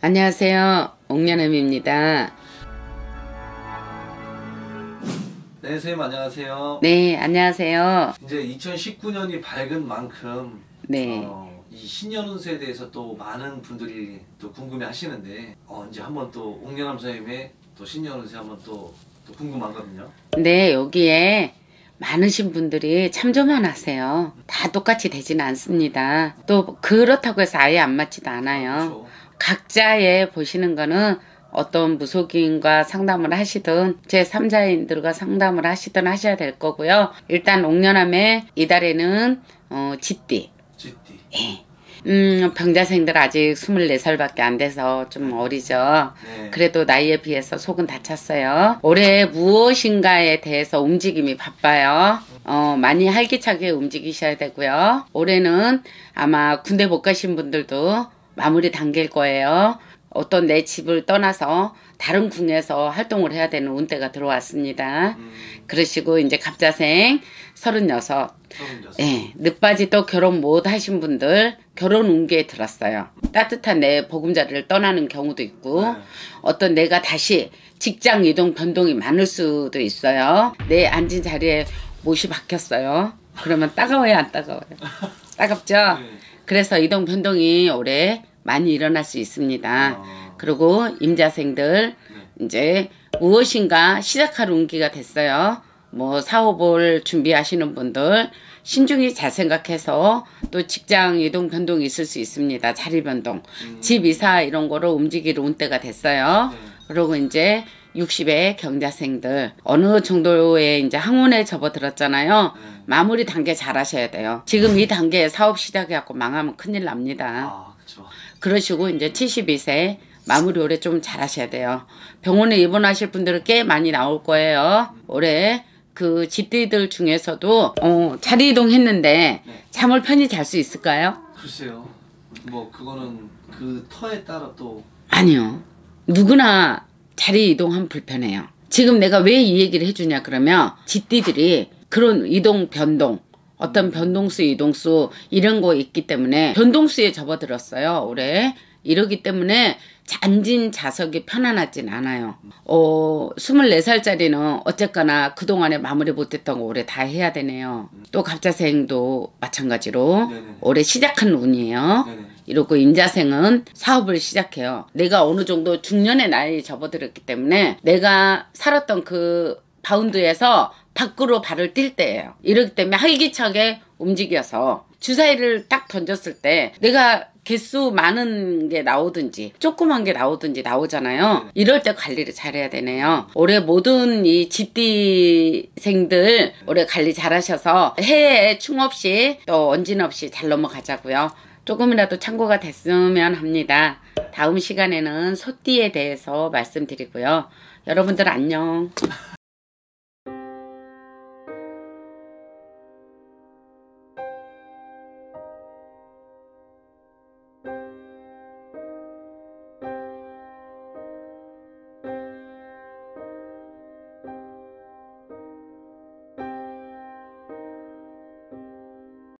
안녕하세요. 옥년음입니다. 네, 선생님 안녕하세요. 네, 안녕하세요. 이제 2019년이 밝은 만큼 네. 어, 이 신년 운세에 대해서 또 많은 분들이 또 궁금해 하시는데 어, 이제 한번 또 옥년함 선생님의 또 신년 운세 한번 또, 또 궁금하거든요. 네, 여기에 많으신 분들이 참조만 하세요. 다 똑같이 되지는 않습니다. 또 그렇다고 해서 아예 안 맞지도 않아요. 그렇죠. 각자의 보시는 거는 어떤 무속인과 상담을 하시든 제 3자인들과 상담을 하시든 하셔야 될 거고요. 일단 옥년함에 이달에는 어, 쥐띠 GT. 음, 병자생들 아직 24살밖에 안 돼서 좀 어리죠. 네. 그래도 나이에 비해서 속은 다 찼어요. 올해 무엇인가에 대해서 움직임이 바빠요. 어, 많이 활기차게 움직이셔야 되고요. 올해는 아마 군대 못 가신 분들도 마무리 단계일 거예요. 어떤 내 집을 떠나서 다른 궁에서 활동을 해야 되는 운대가 들어왔습니다. 음, 그러시고 이제 갑자생 36, 36. 예, 늦바지 또 결혼 못 하신 분들 결혼 운기에 들었어요. 따뜻한 내 보금자리를 떠나는 경우도 있고 네. 어떤 내가 다시 직장 이동 변동이 많을 수도 있어요. 내 앉은 자리에 못이 박혔어요. 그러면 따가워요, 안 따가워요? 따갑죠? 네. 그래서 이동 변동이 올해 많이 일어날 수 있습니다. 어, 그리고 임자생들 네. 이제 무엇인가 시작할 운기가 됐어요. 뭐 사업을 준비하시는 분들 신중히 잘 생각해서 또 직장 이동 변동이 있을 수 있습니다. 자리 변동, 음. 집 이사 이런 거로 움직일 운때가 됐어요. 네. 그리고 이제 60의 경자생들 어느 정도의 이제 항원에 접어들었잖아요. 네. 마무리 단계 잘 하셔야 돼요. 지금 이 단계에 사업 시작해갖고 망하면 큰일 납니다. 아, 그렇죠. 그러시고 이제 72세 마무리 올해 좀 잘하셔야 돼요. 병원에 입원하실 분들은 꽤 많이 나올 거예요. 올해 그 집들이들 중에서도 어, 자리 이동했는데 네. 잠을 편히 잘 수 있을까요? 글쎄요. 뭐 그거는 그 터에 따라 또 아니요. 누구나 자리 이동하면 불편해요. 지금 내가 왜 이 얘기를 해주냐 그러면 집디들이 그런 이동 변동 어떤 변동수 이동수 이런 거 있기 때문에 변동수에 접어들었어요 올해 이러기 때문에 앉은 자석이 편안하진 않아요 어 24살짜리는 어쨌거나 그동안에 마무리 못했던 거 올해 다 해야 되네요 또 갑자생도 마찬가지로 네네. 올해 시작한 운이에요 네네. 이러고 임자생은 사업을 시작해요. 내가 어느 정도 중년의 나이에 접어들었기 때문에 내가 살았던 그 바운드에서 밖으로 발을 뛸 때예요. 이렇기 때문에 활기차게 움직여서 주사위를 딱 던졌을 때 내가 개수 많은 게 나오든지 조그만 게 나오든지 나오잖아요. 이럴 때 관리를 잘해야 되네요. 올해 모든 이 집디생들 올해 관리 잘하셔서 해에 충 없이 또 언진 없이 잘 넘어가자고요. 조금이라도 참고가 됐으면 합니다. 다음 시간에는 소띠에 대해서 말씀드리고요. 여러분들 안녕.